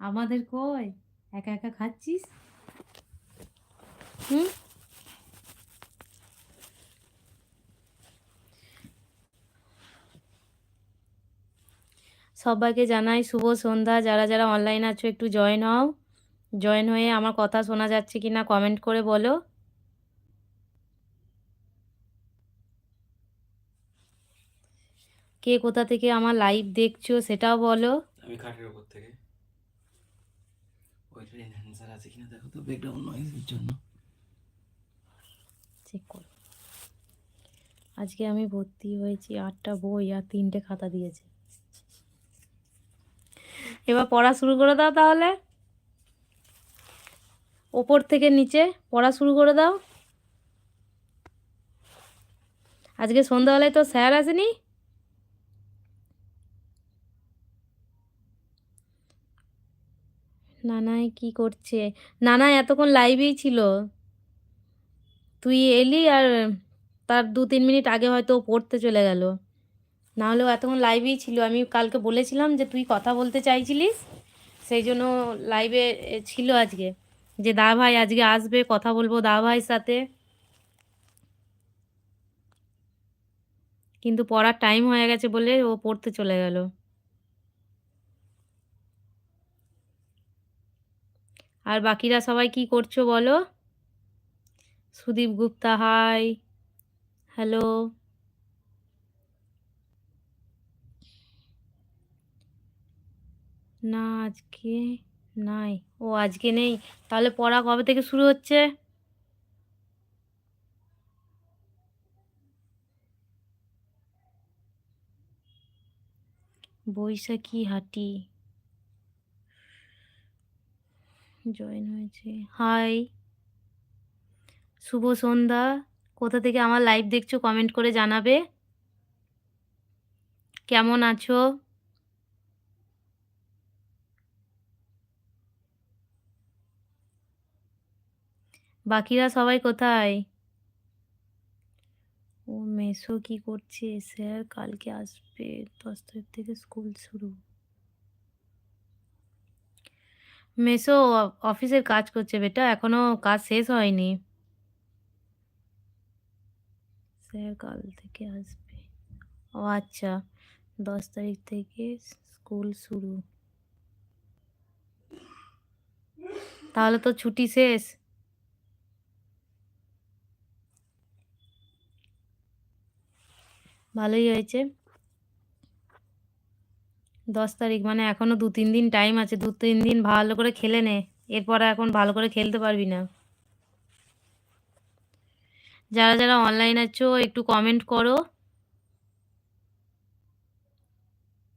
আমাদের কই? একা একা খাচ্ছিস? হুম? সবাইকে জানাই শুভ সন্ধ্যা। যারা যারা অনলাইন আছো একটু জয়েন হও। জয়েন হয়ে আমার কথা শোনা যাচ্ছে কি না কমেন্ট করে বলো। কে কোথা থেকে আমার লাইভ দেখছ সেটাও বলো। আমি খাটের উপর থেকে। ওইটার এনহ্যান্সার আছে কিনা দেখো তো ব্যাকগ্রাউন্ড নয়েজের জন্য। চেক আজকে আমি ভর্তি হয়েছি আটটা বই আর তিনটে খাতা দিয়েছে। এবার পড়া শুরু করে দাও তাহলে। ওপর থেকে নিচে পড়া শুরু করে দাও। আজকে সন্ধ্যাবেলায় তো স্যার আসেনি। নানাই কি করছে? নানা এতক্ষণ লাইভেই ছিল। তুই এলি আর তার দু তিন মিনিট আগে হয়তো পড়তে চলে গেল। না হলেও এতক্ষণ লাইভেই ছিল। আমি কালকে বলেছিলাম যে তুই কথা বলতে চাইছিলিস, সেই জন্য লাইভে ছিল আজকে। যে দা ভাই আজকে আসবে, কথা বলব দা ভাইয়ের সাথে। কিন্তু পড়ার টাইম হয়ে গেছে বলে ও পড়তে চলে গেল। আর বাকিরা সবাই কি করছ বলো? সুদীপ গুপ্তা হাই হ্যালো না, আজকে নাই। ও, আজকে নেই। তাহলে পড়া কবে থেকে শুরু হচ্ছে? বৈশাখী হাটি। জয়েন হয়েছে। হাই শুভ সন্ধ্যা। কোথা থেকে আমার লাইভ দেখছ কমেন্ট করে জানাবে। কেমন আছো? বাকিরা সবাই কোথায়? ও মেসো কি করছে? স্যার কালকে আসবে। দশ তারিখ থেকে স্কুল শুরু। মেসো অফিসের কাজ করছে বেটা, এখনও কাজ শেষ হয়নি। স্যার কাল থেকে আসবে। ও আচ্ছা দশ তারিখ থেকে স্কুল শুরু। তাহলে তো ছুটি শেষ। ভালোই হয়েছে। দশ তারিখ মানে এখনও দু তিন দিন টাইম আছে, দু তিন দিন ভালো করে খেলে নে, এরপর এখন ভালো করে খেলতে পারবি না। যারা যারা অনলাইন আছো, একটু কমেন্ট করো।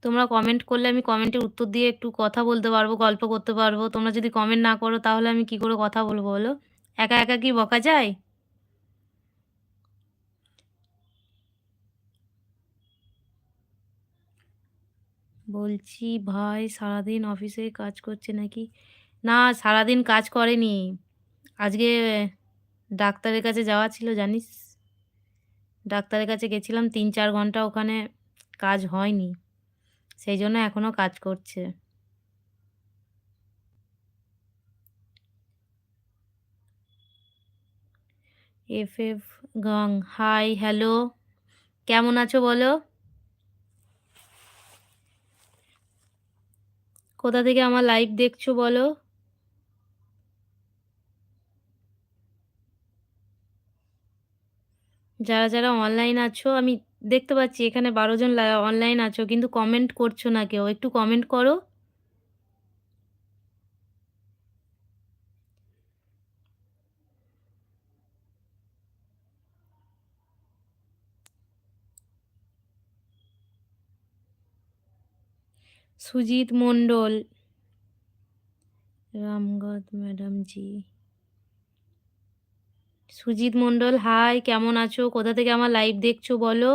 তোমরা কমেন্ট করলে আমি কমেন্টের উত্তর দিয়ে একটু কথা বলতে পারব, গল্প করতে পারব। তোমরা যদি কমেন্ট না করো, তাহলে আমি কি করে কথা বলব বলো? একা একা কি বকা যায়? বলছি, ভাই, সারাদিন অফিসে কাজ করছে নাকি? না, সারাদিন কাজ করেনি। আজকে ডাক্তারের কাছে যাওয়া ছিল, জানিস? ডাক্তারের কাছে গেছিলাম তিন চার ঘণ্টা ওখানে কাজ হয়নি। সেই জন্য এখনও কাজ করছে। এফ এফ গং, হাই, হ্যালো, কেমন আছো বলো? কোথা থেকে আমার লাইভ দেখছ বলো? যারা যারা অনলাইন আছো, আমি দেখতে পাচ্ছি এখানে বারো জন অনলাইন আছো, কিন্তু কমেন্ট করছ না কেউ, একটু কমেন্ট করো। সুজিত মণ্ডল। রামগদ ম্যাডাম জি। সুজিত মণ্ডল, হাই, কেমন আছো? কোথা থেকে আমার লাইভ দেখছ বলো?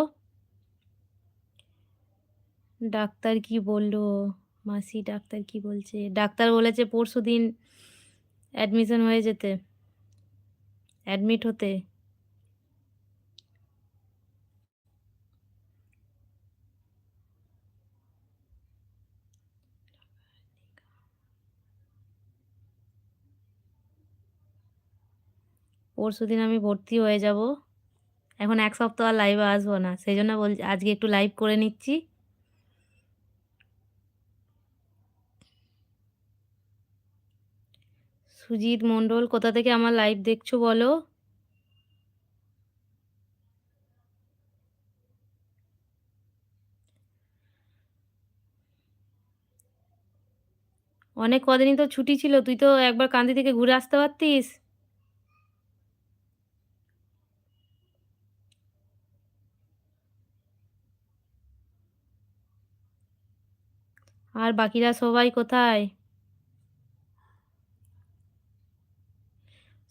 ডাক্তার কি বলল? মাসি, ডাক্তার কি বলছে? ডাক্তার বলেছে পরশু দিন অ্যাডমিশন হয়ে যেতে। অ্যাডমিট হতে। পরশুদিন আমি ভর্তি হয়ে যাব। এখন এক সপ্তাহ আর লাইভে আসব না, সেই জন্য বলছি আজকে একটু লাইভ করে নিচ্ছি। সুজিত মণ্ডল, কোথা থেকে আমার লাইভ দেখছ বলো? অনেক কদিনই তো ছুটি ছিল, তুই তো একবার কান্দি থেকে ঘুরে আসতে পারতিস? আর বাকিরা সবাই কোথায়?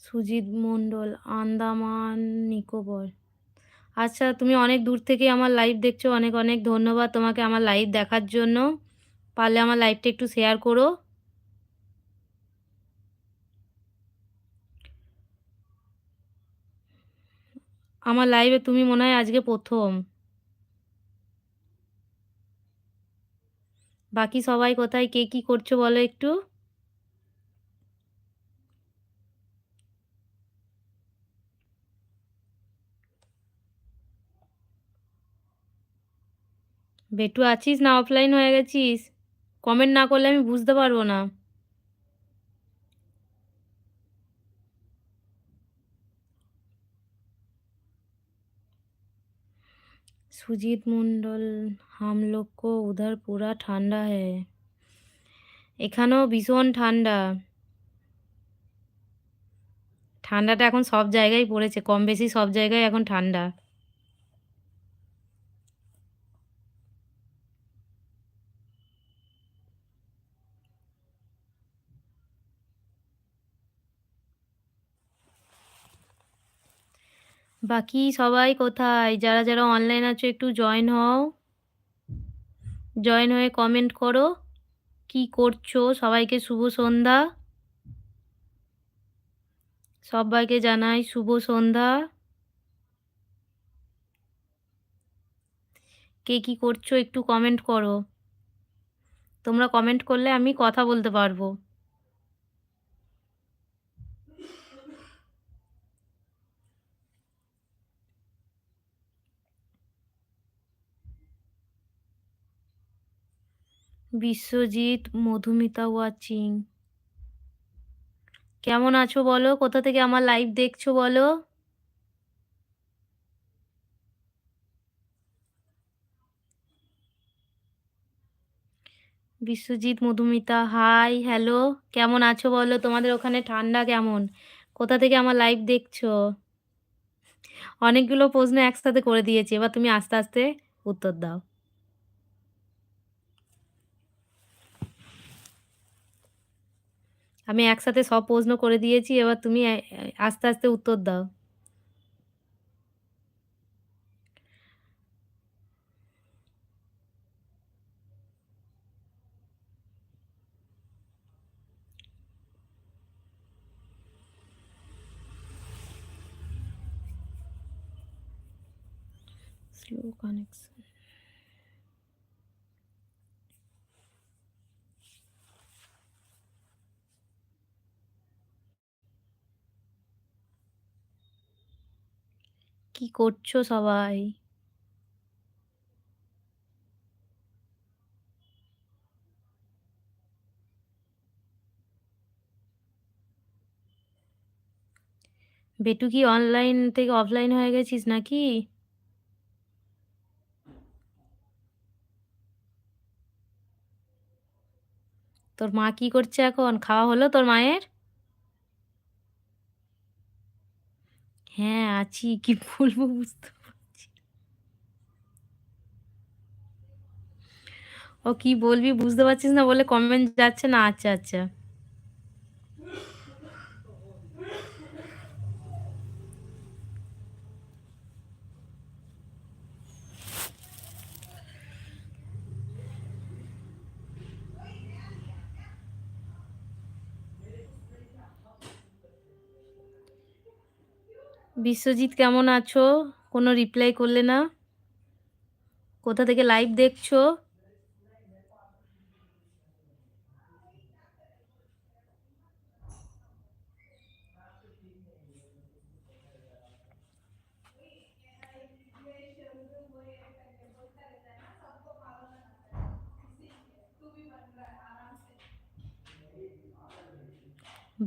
সুজিত মণ্ডল, আন্দামান, নিকোবর। আচ্ছা তুমি অনেক দূর থেকে আমার লাইভ দেখছ, অনেক অনেক ধন্যবাদ তোমাকে আমার লাইভ দেখার জন্য। পারলে আমার লাইভটা একটু শেয়ার করো। আমার লাইভে তুমি মনে হয় আজকে প্রথম। বাকি সবাই কোথায়? কে কি করছ বলো একটু? বেটু, আছিস না অফলাইন হয়ে গেছিস? কমেন্ট না করলে আমি বুঝতে পারব না। সুজিত মণ্ডল লোগ কো উধার পুরা ঠান্ডা হ্যায় এখানেও ভীষণ ঠান্ডা ঠান্ডাটা এখন সব জায়গায় পড়েছে কম বেশি সব জায়গায় এখন ঠান্ডা। বাকি সবাই কোথায়? যারা যারা অনলাইন আছো, একটু জয়েন হও। জয়েন হয়ে কমেন্ট করো। কি করছ? সবাইকে শুভ সন্ধ্যা। সবাইকে জানাই শুভ সন্ধ্যা। কে কি করছ একটু কমেন্ট করো। তোমরা কমেন্ট করলে আমি কথা বলতে পারব। বিশ্বজিৎ মধুমিতা ওয়াচিং কেমন আছো বলো? কোথা থেকে আমার লাইভ দেখছ বলো? বিশ্বজিৎ, মধুমিতা হাই হ্যালো কেমন আছো বলো? তোমাদের ওখানে ঠান্ডা কেমন? কোথা থেকে আমার লাইভ দেখছ? অনেকগুলো প্রশ্ন একসাথে করে দিয়েছি, এবার তুমি আস্তে আস্তে উত্তর দাও। আমি একসাথে সব প্রশ্ন করে দিয়েছি এবার তুমি আস্তে আস্তে উত্তর দাও। স্লো কানেকশন কি করছ সবাই? বেটু কি অনলাইন থেকে অফলাইন হয়ে গেছিস নাকি? তোর মা কি করছে এখন? খাওয়া হলো তোর মায়ের? হ্যাঁ আছি। কি বলব বুঝতে পারছি ও কি বলবি বুঝতে পারছিস না বলে কমেন্ট যাচ্ছে না? আচ্ছা আচ্ছা। বিশ্বজিৎ কেমন আছো? কোনো রিপ্লাই করলে না? কোথা থেকে লাইভ দেখছ?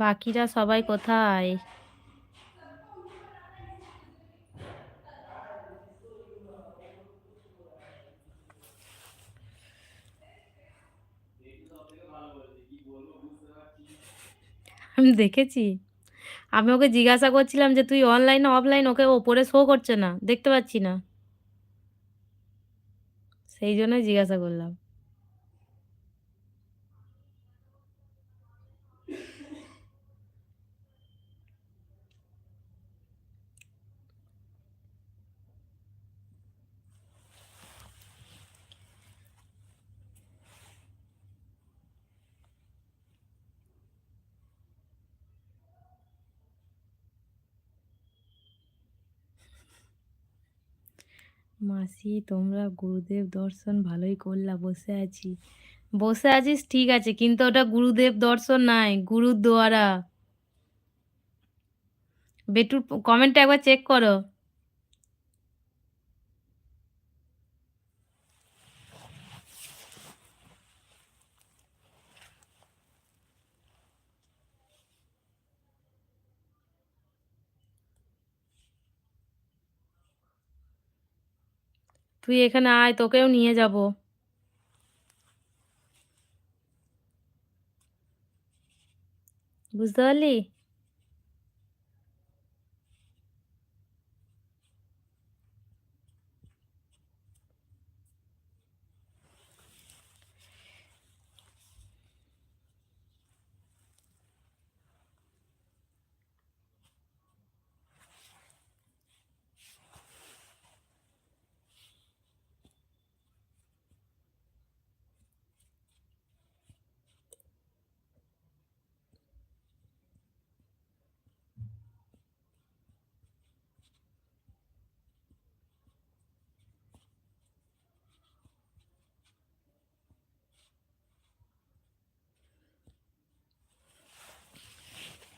বাকিরা সবাই কোথায়? আমি দেখেছি। আমি ওকে জিজ্ঞাসা করছিলাম যে, তুই অনলাইন অফলাইন ওকে ওপরে শো করছে না। দেখতে পাচ্ছি না। সেই জন্যই জিজ্ঞাসা করলাম। মাসি, তোমরা গুরুদেব দর্শন ভালোই করলা, বসে আছি। বসে আছিস? ঠিক আছে, কিন্তু ওটা গুরুদেব দর্শন নাই গুরুদোয়ারা বেটুর কমেন্টটা একবার চেক করো। তুই এখানে আয় তোকেও নিয়ে যাব। বুঝতে পারলি?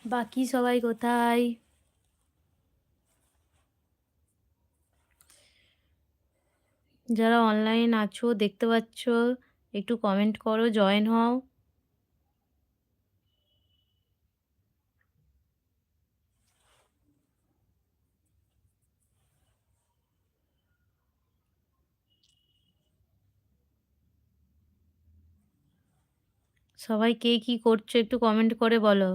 বাকি সবাই কোথায়? যারা অনলাইন আছো, দেখতে পাচ্ছ, একটু কমেন্ট করো জয়েন হও। সবাই কে কি করছ, একটু কমেন্ট করে বলো।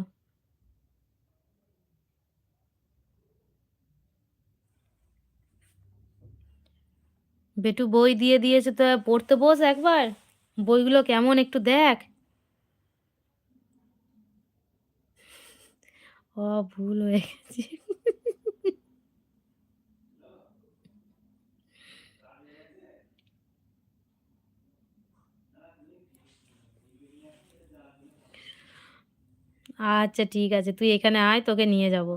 বেটু বই দিয়ে দিয়েছে তো পড়তে বস একবার। বইগুলো কেমন একটু দেখ। ও, ভুল হয়ে গেছে। আচ্ছা ঠিক আছে, তুই এখানে আয়, তোকে নিয়ে যাব।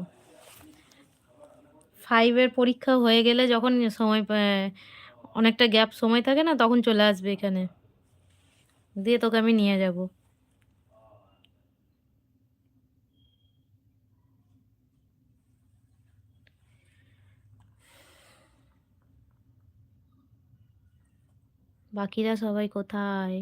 ফাইভের পরীক্ষা হয়ে গেলে যখন সময় অনেকটা গ্যাপ সময় থাকে না, তখন চলে আসবে এখানে। দিয়ে তোকে আমি নিয়ে যাব। বাকিরা সবাই কোথায়?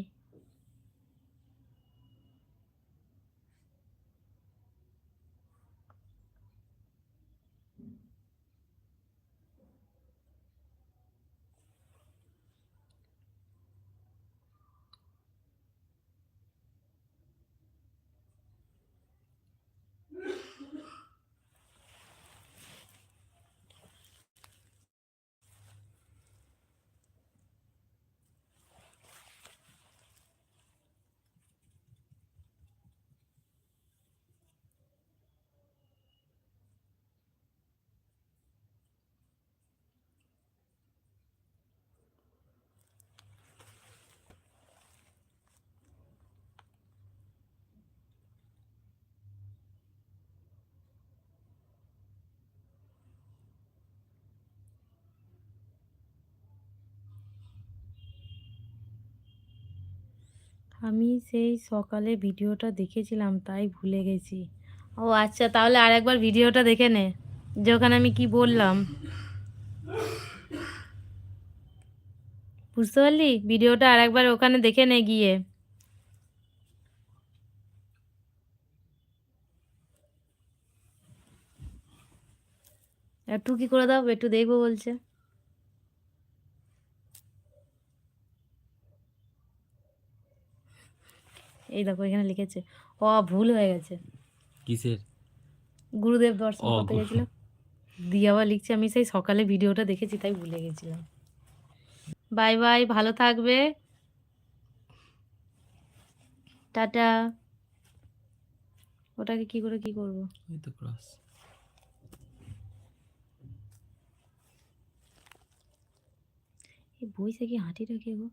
আমি সেই সকালে ভিডিওটা দেখেছিলাম, তাই ভুলে গেছি। ও আচ্ছা তাহলে আর একবার ভিডিওটা দেখে নে, যে ওখানে আমি কি বললাম। বুঝতে পারলি? ভিডিওটা আর একবার ওখানে দেখে নে গিয়ে। একটু কি করে দাও, একটু দেখব বলছে। এই দেখো এখানে লিখেছে ও ভুল হয়ে গেছে। কিসের? গুরুদেব দর্শন করতে গেছিলাম দিয়ে আবার লিখছে আমি সেই সকালে ভিডিওটা দেখেছি তাই ভুলে গেছিলাম। বাই বাই ভালো থাকবে। টাটা। ওটাকে কি করে কি করব? ওই তো ক্রস এই বইসে কি হাঁটিটা কে গো?